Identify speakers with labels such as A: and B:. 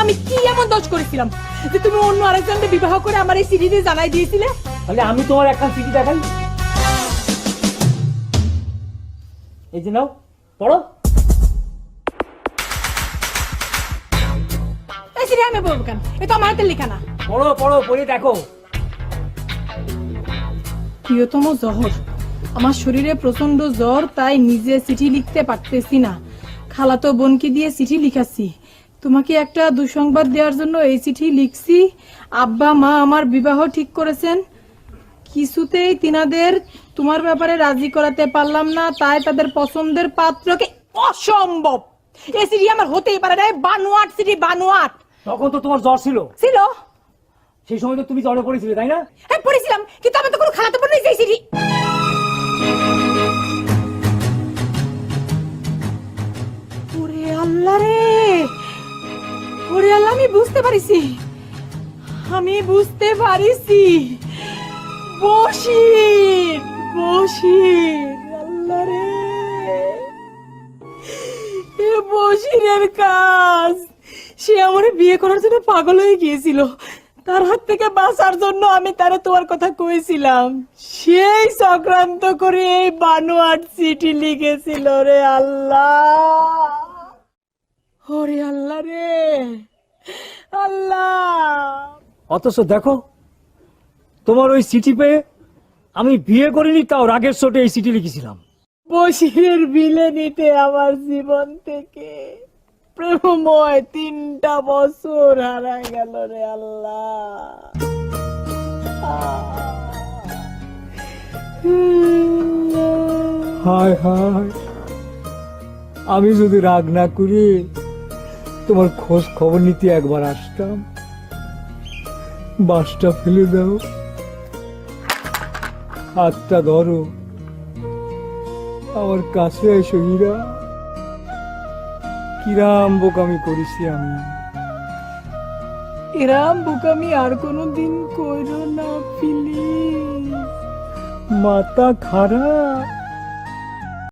A: আমি কি এমন দোষ করেছিলাম? যে তুমি অন্য আরেকজনকে বিবাহ করে আমার এই সিরিজে জানাই দিয়েছিলে?
B: তাহলে আমি তোমার একটা চিঠি দেখাই। এই যে নাও পড়ো।
A: এই সিরিজ আমি বলব কেন? এ তো আমার লেখা না।
B: পড়ো পড়ো পড়ে দেখো।
A: প্রিয়তম জহর আমার শরীরে প্রচণ্ড জ্বর তাই নিজে চিঠি লিখতে পারতেছি না। খালাতো বোনকে দিয়ে চিঠি লিখাচ্ছি। তোমাকে একটা দুঃসংবাদ দেওয়ার জন্য এই চিঠি লিখছি। আব্বা মা আমার বিবাহ ঠিক করেছেন। কিছুতেই তিনাদের তোমার ব্যাপারে রাজি করাতে পারলাম না তাই তাদের পছন্দের পাত্রকে অসম্ভব। এই চিঠি আমার হতেই পারে না এই বানোয়াট চিঠি বানোয়াট।
B: তখন তো তোমার জ্বর ছিল।
A: ছিল।
B: সেই সময় তো তুমি জ্বরে পড়েছিলে তাই না?
A: হ্যাঁ পড়েছিলাম কিন্তু আমি তো কোনো খালাতো বোন নেই চিঠি আমি বুঝতে পারিছি। আমি বুঝতে পারিছি। বসির বসির এ বসিরের কাজ। সে আমার বিয়ে করার জন্য পাগল হয়ে গিয়েছিল। তার হাত থেকে বাঁচার জন্য আমি তারে তোমার কথা কয়েছিলাম সেই সংক্রান্ত করে এই বানোয়াট চিঠি লিখেছিল রে আল্লাহ। ওরে আল্লাহ রে। আল্লাহ।
B: অথচ দেখো তোমার ওই চিঠি পেয়ে আমি বিয়ে করিনি তাও রাগের চোটে এই চিঠি লিখেছিলাম।
A: বসিরের বিলে নিতে আমার জীবন থেকে প্রেমময় তিনটা বছর হারা গেল রে আল্লাহ।
B: হায় হায়। আমি যদি রাগ না করি তোমার খোঁজ খবর নিতে একবার আসতাম। বাসটা ফেলে দাও। হাতটা ধরো। আমার কাছে এসো হীরা। কিরাম বোকামি করেছি আমি।
A: এরাম বুকামি আর কোনো দিন কইরো না, প্লিজ।
B: মাথা খারাপ